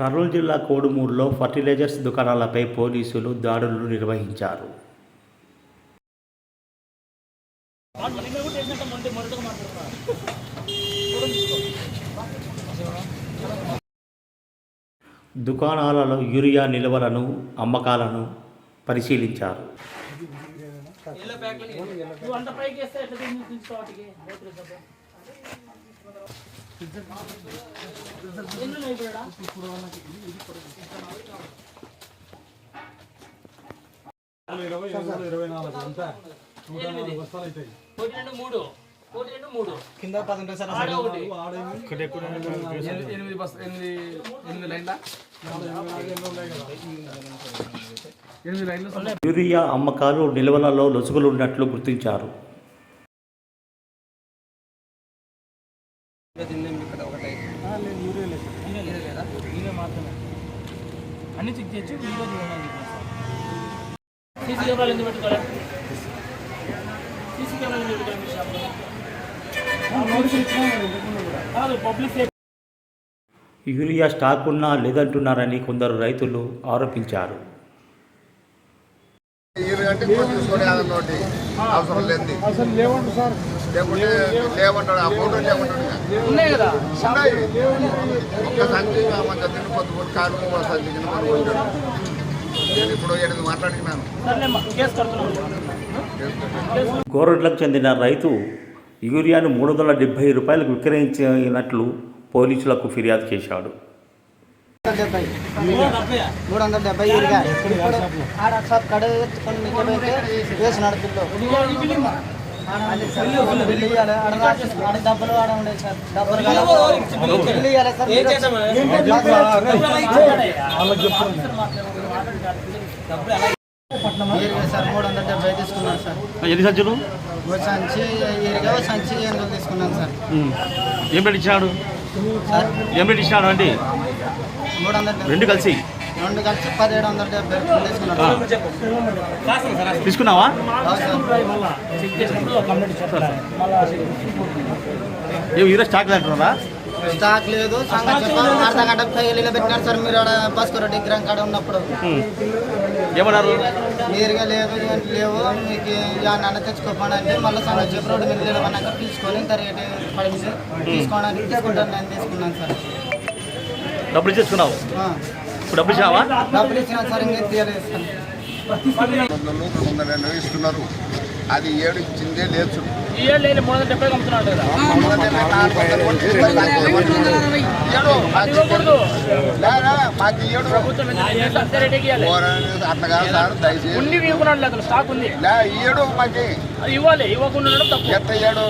కర్నూలు జిల్లా కోడుమూరులో ఫర్టిలైజర్స్ దుకాణాలపై పోలీసులు దాడులు నిర్వహించారు. దుకాణాలలో యూరియా నిల్వలను అమ్మకాలను పరిశీలించారు. అంత పైకి వేస్తే ఒకటి రెండు మూడు ఒకటి రెండు మూడు కింద సార్ ఆడ ఒకటి ఎనిమిది బస్ ఎనిమిది ఎనిమిది యూరియా అమ్మకాలు నిల్వలలో లొసుగులున్నట్లు గుర్తించారు. ఇక్కడ ఒకటి? ఇవే మాత్రమే. అన్ని చెక్ చేయొచ్చు వీడియో చూడండి సీసీ కెమెరాలు ఎందుకు పెట్టుకోవాలి సీసీ కెమెరాలు ఎందుకు పెట్టుకోవాలి మీ షాప్లో? కాదు పబ్లిక్ సేఫ్టీ యూరియా స్టాక్ ఉన్నా లేదంటున్నారని కొందరు రైతులు ఆరోపించారు. అవసరం లేదు లేవండి సార్. లేకుంటే లేవంటాడు ఆ ఫోటో లేవంటాడు. ఉన్నాయి కదా. ఒక్క సంచి మంచిగా తిని పొద్దు కారు సంచి కింద నేను ఇప్పుడు ఎనిమిది గోరడ్లకు చెందిన రైతు యూరియాను మూడు వందల డెబ్బై రూపాయలకు విక్రయించినట్లు పోలీసులకు ఫిర్యాదు చేశాడు. మూడు వందల డెబ్బై ఆడ షాప్ కడ ఎత్తుకొని వేసినాడు డబ్బులు ఆడ ఉండే సార్ డబ్బులు మూడు వందల డెబ్బై తీసుకున్నాను సార్? ఎన్ని సంచులు సంచి సంచి ఎనిమిది తీసుకున్నాను సార్? ఏం సార్ ఏం రేట్ ఇచ్చాడు అండి మూడు వందల డెబ్బై రెండు కలిసి. రెండు కలిసి పదిహేడు వందల డెబ్బై రూపాయలు తీసుకున్నాను తీసుకున్నావా? సార్. యూరియా స్టాక్ అంటున్నారా స్టాక్ లేదు అర్ధ గంట ఫైలీలో పెట్టినారు సార్ మీరు ఆడ భాస్కర్ రెడ్డి గ్రాం కాడ ఉన్నప్పుడు. ఏమన్నారు? మీరుగా లేదు లేవు మీకు నాన్న తెచ్చుకోపండి అంటే మళ్ళీ సంగతి చెప్పి రోడ్డు మీద లేవన్నాక తీసుకొని ఇంత రేటు పడింది తీసుకోవడానికి తీసుకుంటాను నేను తీసుకున్నాను సార్. డబ్బులు. ఇప్పుడు డబ్బులు రెండు ఇస్తున్నారు. అది ఏడు ఇచ్చిందే లేదు మాకు ఏడు. అట్లా కాదు సార్ దయచేసి. ఉండి ఇవ్వకున్నాడు లేదు స్టాక్ ఉంది. లే ఏడు మాకి. అది ఇవ్వాలి ఇవ్వకుండా ఎత్త ఏడు?